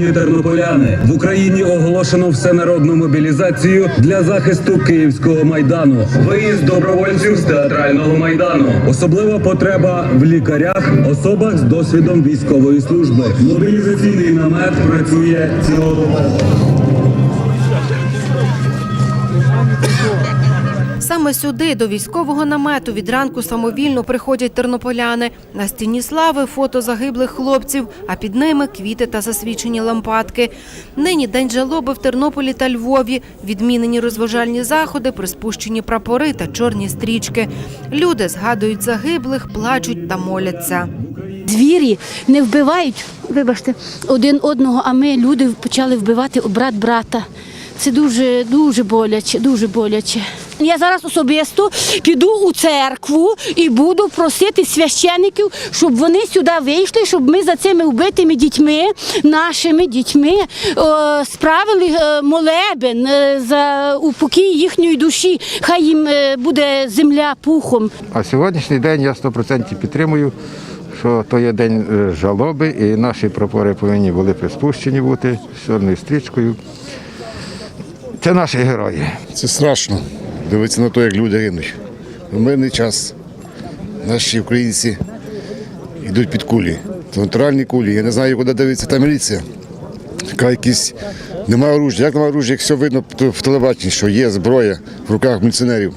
Шановні тернополяни, в Україні оголошено всенародну мобілізацію для захисту Київського майдану. Виїзд добровольців з театрального майдану. Особлива потреба в лікарях, особах з досвідом військової служби. Мобілізаційний намет працює цілодобово. Саме сюди, до військового намету, від ранку самовільно приходять тернополяни. На стіні слави фото загиблих хлопців, а під ними квіти та засвічені лампадки. Нині день жалоби в Тернополі та Львові. Відмінені розважальні заходи, приспущені прапори та чорні стрічки. Люди згадують загиблих, плачуть та моляться. Звірі не вбивають, вибачте, один одного, а ми люди почали вбивати брат брата. Це дуже дуже боляче, дуже боляче. Я зараз особисто піду у церкву і буду просити священиків, щоб вони сюди вийшли, щоб ми за цими вбитими дітьми, нашими дітьми, справили е, молебен е, за упокій їхньої душі. Хай їм е, буде земля пухом. А сьогоднішній день я 100% підтримую, що то є день жалоби, і наші прапори повинні були приспущені бути чорною стрічкою. Це наші герої. Це страшно. Дивитися на те, як люди гинуть. В мирний час наші українці йдуть під кулі. Це натуральні кулі. Я не знаю, куди дивиться та міліція. Така якісь немає оружжя. Як немає оружжя, як все видно в телебаченні, що є зброя в руках міліціонерів.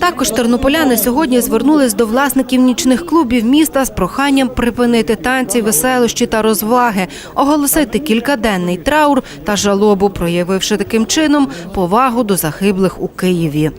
Також тернополяни сьогодні звернулись до власників нічних клубів міста з проханням припинити танці, веселощі та розваги, оголосити кількаденний траур та жалобу, проявивши таким чином повагу до загиблих у Києві.